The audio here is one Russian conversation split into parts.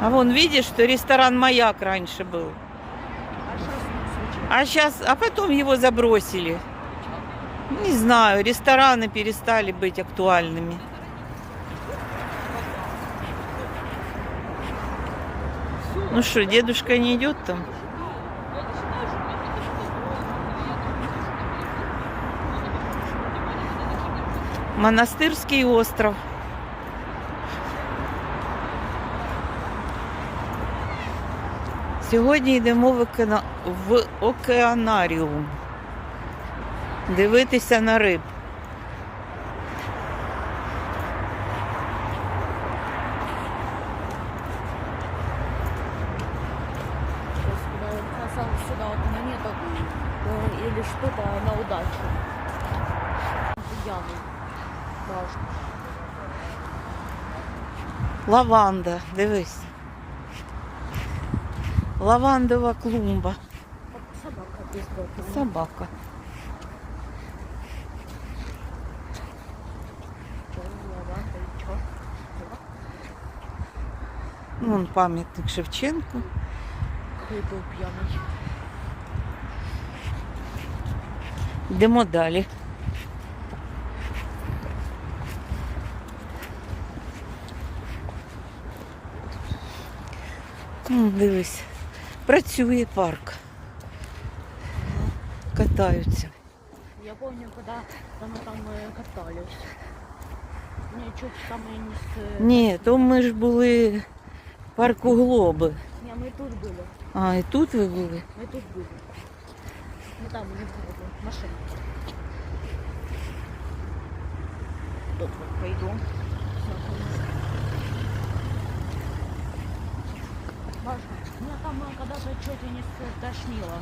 А вон видишь, что ресторан «Маяк» раньше был. А сейчас а потом его забросили. Не знаю, рестораны перестали быть актуальными. Ну что, дедушка не идет там? Монастырский остров. Сьогодні йдемо в, океана... в океанаріум. Дивитися на риб. Или что-то на удачу. Яму. Лаванда, дивись. Лавандова клумба. Собака без бока. Собака. Вон пам'ятник Шевченку. Какой был пьяный. Йдемо далі. Дивись, працює парк. Катаються. Я помню, когда там мы там э, катались. Мне чуть там и не с... Ні, то ми ж були в парку Глоби. Не, мы тут были. А, і тут ви були? Мы тут были. Мы там не было. Машина. Тут вот пойду. Важно. Меня там э, когда-то чуть не тошнило.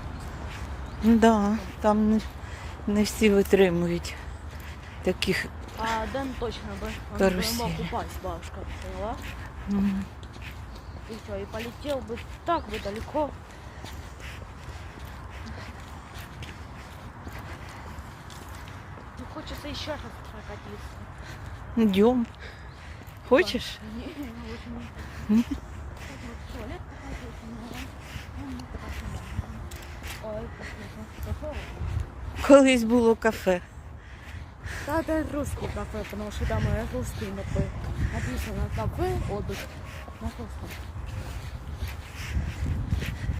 Да, там не, всі витримують таких. А Дэн точно бы, он мог упасть, бабушка поняла. м, И все, и полетел бы так бы далеко. Ну, хочется еще раз прокатиться. Йдем. Хочеш? Не, лучше Не? не. Колись було кафе. Да, это русский кафе, потому что там э, русский напи- написано кафе, отдых на русском.